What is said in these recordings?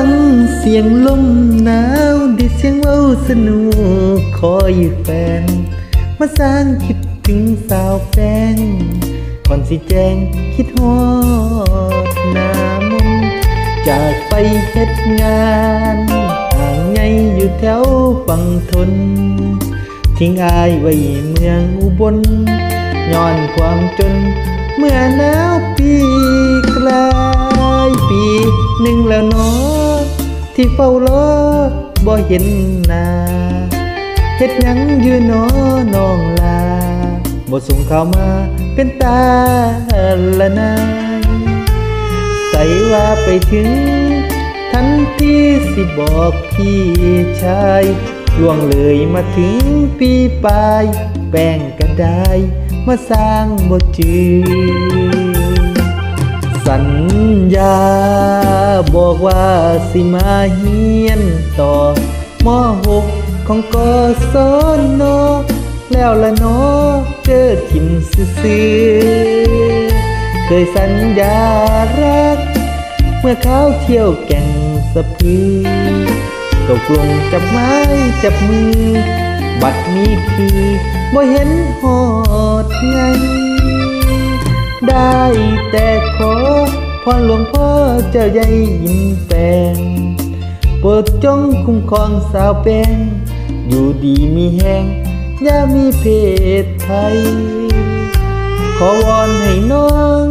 ฟังเสียงลมหนาวดิเสียงเว้าสนุกคอยแฟน มาสร้างคิดถึงสาวแฟงก่อนสิแจ้งคิดฮอดหน้ามนจากไปเฮ็ดงานห่างไงอยู่แถวฝั่งทน ทิ้งอายไว้เมืองอุบลย้อนความจนเมื่อหนาวปีกลายปีหนึ่งแล้วเนาะ ที่เฝ้ารอบ่เห็นหน้าเฮ็ดหยังอยู่นาะน้องลาบ่ส่งข่าวมาเป็นตาละนายใส่ว่าไปถึง ทันทีสิบอกพี่ชายล่วงเลยมาถึงปีปลาย แป้งก็ได้มาสร้างบทจือสัญญา บอกว่าสิมาเฮียนต่อมหกของกศนแล้วละนอเจอทิมซื่อเคยสัญญารัก เมื่อเขาเที่ยวแก่งสะพือตกลงจับไม้จับมือ บัดนี้คือบ่เห็นหอ หลวงพ่อเจ้าใหญ่ยิ้มแปลงโปรดจงคุ้มครองสาวแป้งอยู่ดีมีแหงอย่ามีเพศภัยขอวอนให้น้อง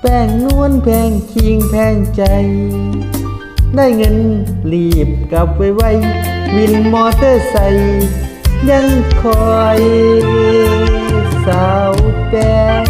แป้งนวลแพงคิงแพงใจ ได้เงินรีบกลับไวไววินมอเตอร์ไซค์ยังคอยสาวแป้ง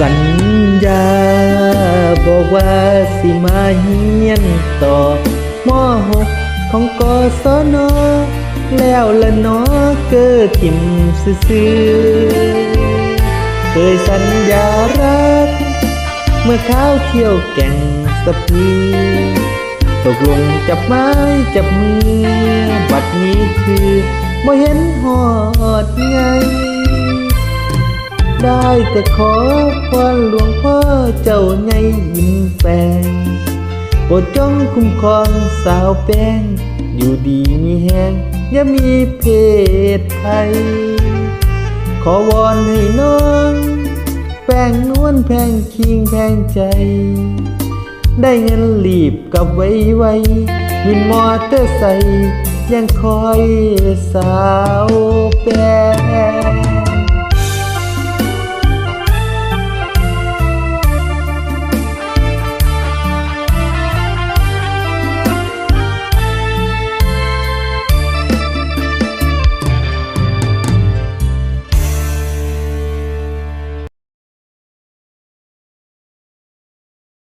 สัญญา บอกว่าสิมาเฮียนต่อมหกของกศนแล้วละนอเกิดทิมซื่อเคยสัญญารัก เมื่อเขาวเที่ยวแก่งสะพือตกลงจับไม้จับมือ บัดนี้คือบ่เห็นหอดไง ได้แต่ขอพรหลวงพ่อเจ้าใหญ่ยิ้มแปลงโปรดจงคุ้มครองสาวแป้ง อยู่ดีมีแหงอย่ามีเพศภัย ขอวอนให้น้อง แป้งนวลแพงคิงแพงใจ ได้เงินรีบกับไว้ไววินมอเตอร์ไซค์ยังคอยสาวแป้ง